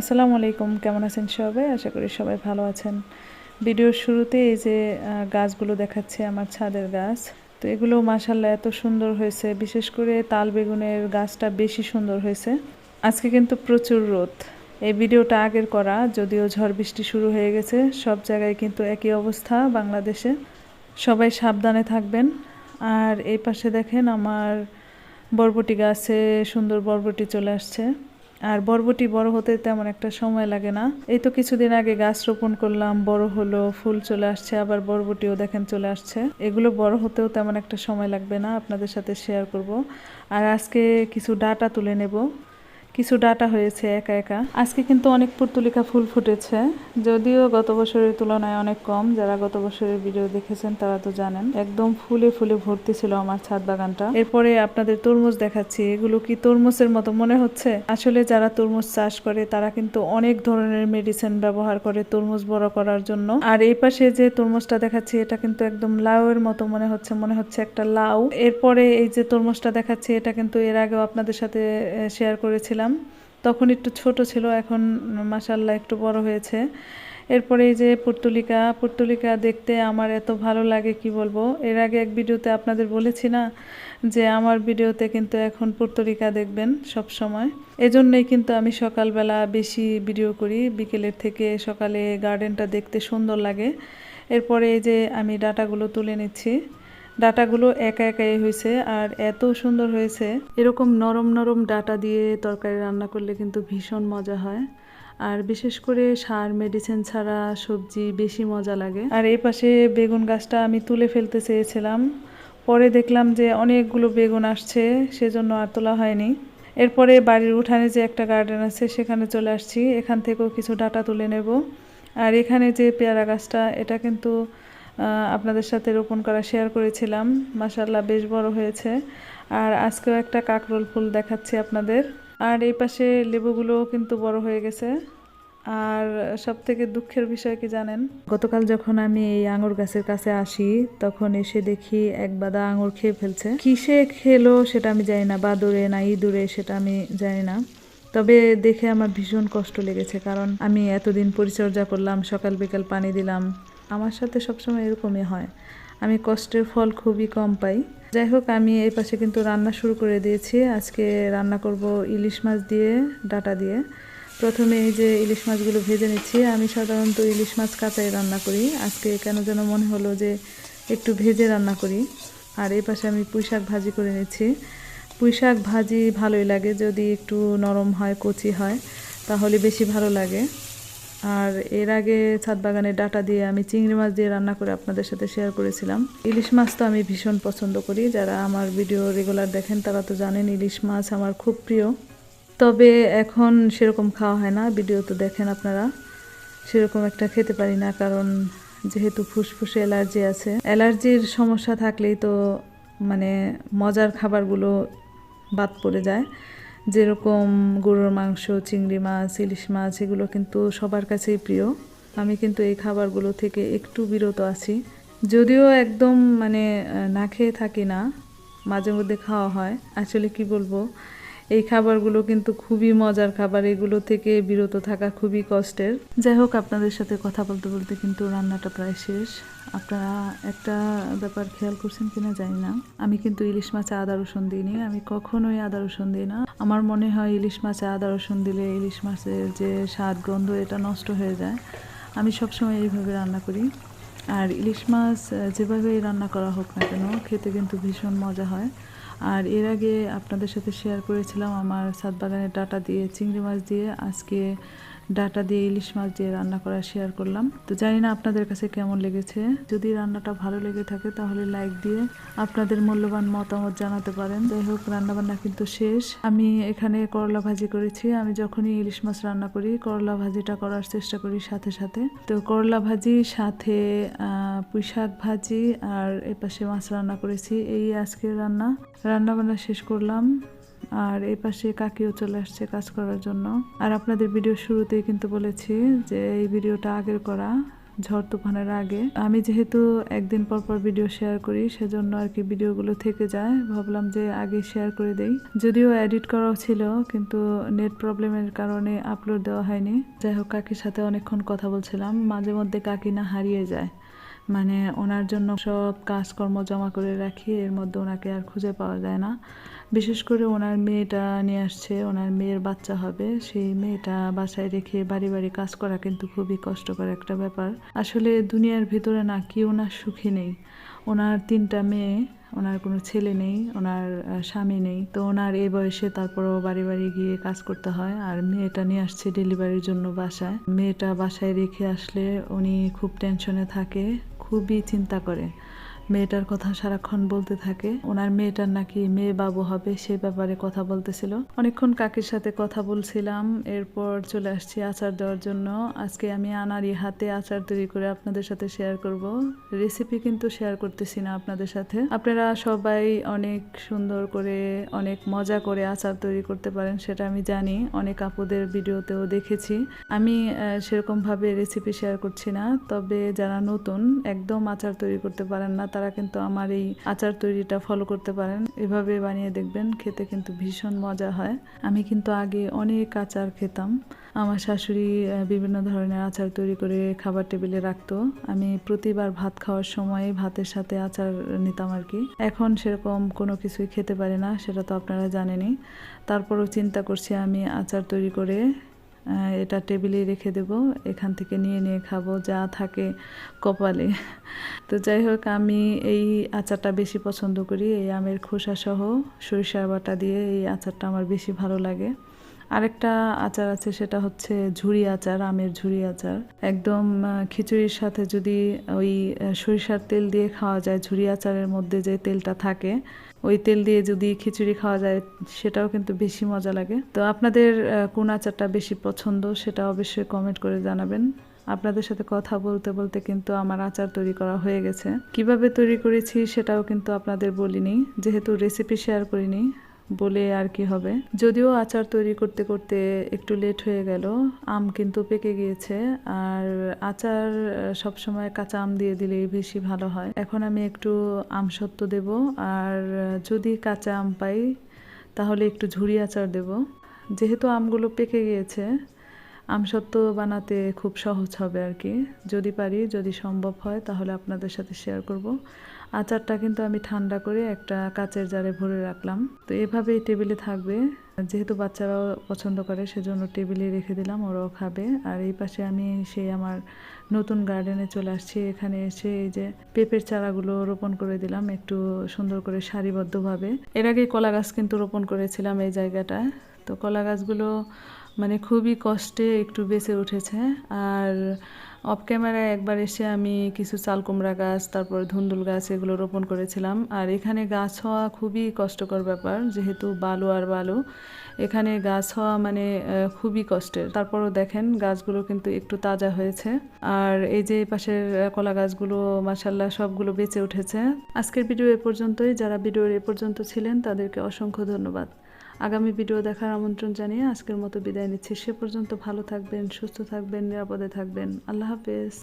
আসসালামু আলাইকুম, কেমন আছেন সবাই? আশা করি সবাই ভালো আছেন। ভিডিওর শুরুতে এই যে গাছগুলো দেখাচ্ছে আমার ছাদের গাছ। তো এগুলো মাসাল্লাহ এত সুন্দর হয়েছে, বিশেষ করে তাল বেগুনের গাছটা বেশি সুন্দর হয়েছে। আজকে কিন্তু প্রচুর রোদ। এই ভিডিওটা আগের করা, যদিও ঝড় বৃষ্টি শুরু হয়ে গেছে, সব জায়গায় কিন্তু একই অবস্থা বাংলাদেশে। সবাই সাবধানে থাকবেন। আর এই পাশে দেখেন আমার বরবটি গাছে সুন্দর বরবটি চলে আসছে। আর বরবটি বড় হতে তেমন একটা সময় লাগে না। এই তো কিছুদিন আগে গাছ রোপণ করলাম, বড় হলো, ফুল চলে আসছে, আবার বরবটিও দেখেন চলে আসছে। এগুলো বড় হতেও তেমন একটা সময় লাগবে না, আপনাদের সাথে শেয়ার করব। আর আজকে কিছু ডাটা তুলে নেব। কিছু ডাটা হয়েছে একা একা। আজকে কিন্তু অনেক পুর্তুলিকা ফুল ফুটেছে, যদিও গত বছরের তুলনায় অনেক কম। যারা গত বছরের ভিডিও দেখেছেন তারা তো জানেন, একদম ফুলে ফুলে ভর্তি ছিল আমার ছাদ বাগানটা। এরপরে আপনাদের তরমুজ দেখাচ্ছি, এগুলো কি তরমুজের মতো মনে হচ্ছে? আসলে যারা তরমুজ চাষ করে, তারা কিন্তু অনেক ধরনের মেডিসিন ব্যবহার করে তরমুজ বড় করার জন্য। আর এই পাশে যে তরমুজটা দেখাচ্ছি, এটা কিন্তু একদম লাউয়ের মতো মনে হচ্ছে মনে হচ্ছে একটা লাউ। এরপরে এই যে তরমুজটা দেখাচ্ছি, এটা কিন্তু এর আগেও আপনাদের সাথে শেয়ার করেছিলাম। তখন একটু ছোট ছিল, এখন মাসাল্লাহ একটু বড় হয়েছে। এরপরে এই যে পুর্তুলিকা পুর্তুলিকা দেখতে আমার এত ভালো লাগে, কি বলব? এর আগে এক ভিডিওতে আপনাদের বলেছি না যে আমার ভিডিওতে কিন্তু এখন পুর্তুলিকা দেখবেন সব সময়। এজন্যই কিন্তু আমি সকালবেলা বেশি ভিডিও করি, বিকেলের থেকে সকালে গার্ডেনটা দেখতে সুন্দর লাগে। এরপরে এই যে আমি ডাটাগুলো তুলে নিচ্ছি। ডাটাগুলো একা একাই হয়েছে আর এত সুন্দর হয়েছে। এরকম নরম নরম ডাটা দিয়ে তরকারি রান্না করলে কিন্তু ভীষণ মজা হয়। আর বিশেষ করে সার মেডিসিন ছাড়া সবজি বেশি মজা লাগে। আর এই পাশে বেগুন গাছটা আমি তুলে ফেলতে চেয়েছিলাম। পরে দেখলাম যে অনেকগুলো বেগুন আসছে, সেজন্য আর তোলা হয়নি। এরপরে বাড়ির উঠানে যে একটা গার্ডেন আছে, সেখানে চলে আসছি। এখান থেকেও কিছু ডাটা তুলে নেব। আর এখানে যে পেয়ারা গাছটা, এটা কিন্তু আপনাদের সাথে রোপণ করা শেয়ার করেছিলাম। মাসাল্লাহ বেশ বড় হয়েছে। আর আজকেও একটা কাকরোল ফুল দেখাচ্ছি আপনাদের। আর এই পাশে লেবুগুলোও কিন্তু বড় হয়ে গেছে। আর সব থেকে দুঃখের বিষয় কি জানেন? গতকাল যখন আমি এই আঙুর গাছের কাছে আসি, তখন এসে দেখি এক বাদা আঙুর খেয়ে ফেলছে। কিসে খেলো সেটা আমি জানি না বাদুরে না ইঁদুরে সেটা আমি জানি না। তবে দেখে আমার ভীষণ কষ্ট লেগেছে, কারণ আমি এতদিন পরিচর্যা করলাম, সকাল বিকাল পানি দিলাম আমার সাথে সবসময় এরকমই হয়। আমি কষ্টের ফল খুবই কম পাই। যাই হোক, আমি এই পাশে কিন্তু রান্না শুরু করে দিয়েছি। আজকে রান্না করব ইলিশ মাছ দিয়ে, ডাটা দিয়ে। প্রথমে এই যে ইলিশ মাছগুলো ভেজে নিচ্ছি। আমি সাধারণত ইলিশ মাছ কাঁচাই রান্না করি। আজকে কেন যেন মনে হলো যে একটু ভেজে রান্না করি। আর এই পাশে আমি পুঁই শাক ভাজি করে নিচ্ছি। পুঁই শাক ভাজি ভালোই লাগে। যদি একটু নরম হয়, কচি হয়, তাহলে বেশি ভালো লাগে। আর এর আগে ছাদ বাগানের ডাটা দিয়ে আমি চিংড়ি মাছ দিয়ে রান্না করে আপনাদের সাথে শেয়ার করেছিলাম। ইলিশ মাছ তো আমি ভীষণ পছন্দ করি। যারা আমার ভিডিও রেগুলার দেখেন, তারা তো জানেন ইলিশ মাছ আমার খুব প্রিয়। তবে এখন সেরকম খাওয়া হয় না। ভিডিও তো দেখেন আপনারা। সেরকম একটা খেতে পারি না, কারণ যেহেতু ফুসফুসে অ্যালার্জি আছে। অ্যালার্জির সমস্যা থাকলেই তো মানে মজার খাবারগুলো বাদ পড়ে যায়। যেরকম গরুর মাংস, চিংড়ি মাছ, ইলিশ মাছ, এগুলো কিন্তু সবার কাছেই প্রিয়। আমি কিন্তু এই খাবারগুলো থেকে একটু বিরত আছি। যদিও একদম মানে না খেয়ে থাকি না মাঝে মধ্যে খাওয়া হয়। আসলে কি বলব? এই খাবারগুলো কিন্তু খুবই মজার খাবার, এগুলো থেকে বিরত থাকা খুবই কষ্টের। যাই হোক, আপনাদের সাথে কথা বলতে বলতে কিন্তু রান্নাটা প্রায় শেষ। আপনারা একটা ব্যাপার খেয়াল করছেন কিনা জানি না। আমি কিন্তু ইলিশ মাছে আদা রসুন দিইনি, আমি কখনোই আদা রসুন দিই না। আমার মনে হয় ইলিশ মাছে আদা রসুন দিলে ইলিশ মাছের যে স্বাদ, গন্ধ, এটা নষ্ট হয়ে যায়। আমি সবসময় এইভাবে রান্না করি। আর ইলিশ মাছ যেভাবেই রান্না করা হোক না কেন, খেতে কিন্তু ভীষণ মজা হয়। আর এর আগে আপনাদের সাথে শেয়ার করেছিলাম আমার সাত বাগানের ডাটা দিয়ে, চিংড়ি মাছ দিয়ে। আজকে ডাটা দিয়ে ইলিশ মাছ দিয়ে রান্না করা শেয়ার করলাম। তো জানি না আপনাদের কাছে কেমন লেগেছে। যদি রান্নাটা ভালো লেগে থাকে তাহলে লাইক দিয়ে আপনাদের মূল্যবান মতামত জানাতে পারেন। যাই হোক রান্না বান্না কিন্তু শেষ। আমি এখানে করলা ভাজি করেছি। আমি যখনই ইলিশ মাছ রান্না করি, করলা ভাজিটা করার চেষ্টা করি সাথে সাথে। তো করলা ভাজি, সাথে পুঁই শাক ভাজি আর এপাশে মাছ রান্না করেছি। এই আজকের রান্না। রান্নাবান্না শেষ করলাম। আর এই পাশে কাকিও চলে আসছে কাজ করার জন্য। আর আপনাদের ভিডিও শুরুতেই কিন্তু বলেছি যে এই ভিডিওটা আগের করা, ঝড় তুফানের আগে। আমি যেহেতু একদিন পর পর ভিডিও শেয়ার করি, সেজন্য আর কি ভিডিওগুলো থেকে যায়। ভাবলাম যে আগে শেয়ার করে দেই। যদিও এডিট করাও ছিল, কিন্তু নেট প্রবলেমের কারণে আপলোড দেওয়া হয়নি। যাই হোক, কাকির সাথে অনেকক্ষণ কথা বলছিলাম। মাঝে মধ্যে কাকি না হারিয়ে যায়। মানে ওনার জন্য সব কাজকর্ম জমা করে রাখি, এর মধ্যে ওনাকে আর খুঁজে পাওয়া যায় না। বিশেষ করে ওনার মেয়েটা নিয়ে আসছে, ওনার মেয়ের বাচ্চা হবে, সেই মেয়েটা বাসায় রেখে বাড়ি বাড়ি কাজ করা কিন্তু খুবই কষ্টকর একটা ব্যাপার। আসলে দুনিয়ার ভিতরে না কি ওনার সুখী নেই। ওনার তিনটা মেয়ে, ওনার কোনো ছেলে নেই, ওনার স্বামী নেই। তো ওনার এই বয়সে তারপরও বাড়ি বাড়ি গিয়ে কাজ করতে হয় আর মেয়েটা নিয়ে আসছে ডেলিভারির জন্য বাসায়। মেয়েটা বাসায় রেখে আসলে উনি খুব টেনশনে থাকে, খুবই চিন্তা করে। মেয়েটার কথা সারাক্ষণ বলতে থাকে। ওনার মেয়েটার নাকি মেয়ে বাবু হবে, সে ব্যাপারে কথা বলতেছিল। অনেকক্ষণ কাকির সাথে কথা বলছিলাম, এরপর চলে আসছি আচার দেওয়ার জন্য। আজকে আমি আনারি হাতে আচার তৈরি করে আপনাদের সাথে শেয়ার করব। রেসিপি কিন্তু শেয়ার করতেছি না আপনাদের সাথে। আপনারা সবাই অনেক সুন্দর করে, অনেক মজা করে আচার তৈরি করতে পারেন, সেটা আমি জানি। অনেক আপুদের ভিডিওতেও দেখেছি। আমি সেরকমভাবে রেসিপি শেয়ার করছি না, তবে যারা নতুন, একদম আচার তৈরি করতে পারেন না তারা কিন্তু আমার এই আচার তৈরিটা ফলো করতে পারেন। এভাবে বানিয়ে দেখবেন, খেতে কিন্তু ভীষণ মজা হয়। আমি কিন্তু আগে অনেক আচার খেতাম। আমার শাশুড়ি বিভিন্ন ধরনের আচার তৈরি করে খাবার টেবিলে রাখতো। আমি প্রতিবার ভাত খাওয়ার সময় ভাতের সাথে আচার নিতাম আর কি। এখন সেরকম কোনো কিছুই খেতে পারি না, সেটা তো আপনারা জানেনই। তারপরও চিন্তা করছি আমি আচার তৈরি করে এটা টেবিলে রেখে দেব। এখান থেকে নিয়ে নিয়ে খাব, যা থাকে কপালে। তো যাই হোক, আমি এই আচারটা বেশি পছন্দ করি। এই আমের খোসা সহ সরিষার বাটা দিয়ে এই আচারটা আমার বেশি ভালো লাগে। আরেকটা আচার আছে, সেটা হচ্ছে ঝুড়ি আচার, আমের ঝুড়ি আচার। একদম খিচুড়ির সাথে যদি ওই সরিষার তেল দিয়ে খাওয়া যায় ঝুড়ি আচারের মধ্যে যে তেলটা থাকে ওই তেল দিয়ে যদি খিচুড়ি খাওয়া যায়, সেটাও কিন্তু বেশি মজা লাগে। তো আপনাদের কোন আচারটা বেশি পছন্দ সেটা অবশ্যই কমেন্ট করে জানাবেন। আপনাদের সাথে কথা বলতে বলতে কিন্তু আমার আচার তৈরি করা হয়ে গেছে। কীভাবে তৈরি করেছি সেটাও কিন্তু আপনাদের বলিনি। যেহেতু রেসিপি শেয়ার করিনি বলে আর কি হবে। যদিও আচার তৈরি করতে করতে একটু লেট হয়ে গেল, আম কিন্তু পেকে গিয়েছে। আর আচার সবসময় কাঁচা আম দিয়ে দিলেই বেশি ভালো হয়। এখন আমি একটু আম সত্ত্ব দেব, আর যদি কাঁচা আম পাই, তাহলে একটু ঝুড়ি আচার দেব। যেহেতু আমগুলো পেকে গিয়েছে আমসত্ত্ব বানাতে খুব সহজ হবে আর কি। যদি পারি, যদি সম্ভব হয়, তাহলে আপনাদের সাথে শেয়ার করব। আচারটা কিন্তু আমি ঠান্ডা করে একটা কাচের জারে ভরে রাখলাম। তো এভাবেই টেবিলে থাকবে। যেহেতু বাচ্চারাও পছন্দ করে, সেজন্য টেবিলে রেখে দিলাম, ওরাও খাবে। আর এই পাশে আমি সেই আমার নতুন গার্ডেনে চলে আসছি। এখানে এসে এই যে পেঁপের চারাগুলো রোপণ করে দিলাম, একটু সুন্দর করে সারিবদ্ধভাবে। এর আগে কলা গাছ কিন্তু রোপণ করেছিলাম এই জায়গাটায় তো কলা গাছগুলো মানে খুবই কষ্টে একটু বেঁচে উঠেছে। আর অফ ক্যামেরায় একবার এসে আমি কিছু চাল কুমড়া গাছ, তারপর ধুন্দুল গাছ এগুলো রোপণ করেছিলাম। আর এখানে গাছ হওয়া খুবই কষ্টকর ব্যাপার, যেহেতু বালু আর বালু। এখানে গাছ হওয়া মানে খুবই কষ্টের। তারপরও দেখেন গাছগুলো কিন্তু একটু তাজা হয়েছে। আর এই যে পাশের কলা গাছগুলো মাসাল্লাহ সবগুলো বেঁচে উঠেছে। আজকের ভিডিও এ পর্যন্তই। যারা ভিডিওর এ পর্যন্ত ছিলেন তাদেরকে অসংখ্য ধন্যবাদ। আগামী ভিডিও দেখার আমন্ত্রণ জানিয়ে আজকের মতো বিদায় নিচ্ছি। সে পর্যন্ত ভালো থাকবেন, সুস্থ থাকবেন, নিরাপদে থাকবেন। আল্লাহ হাফেজ।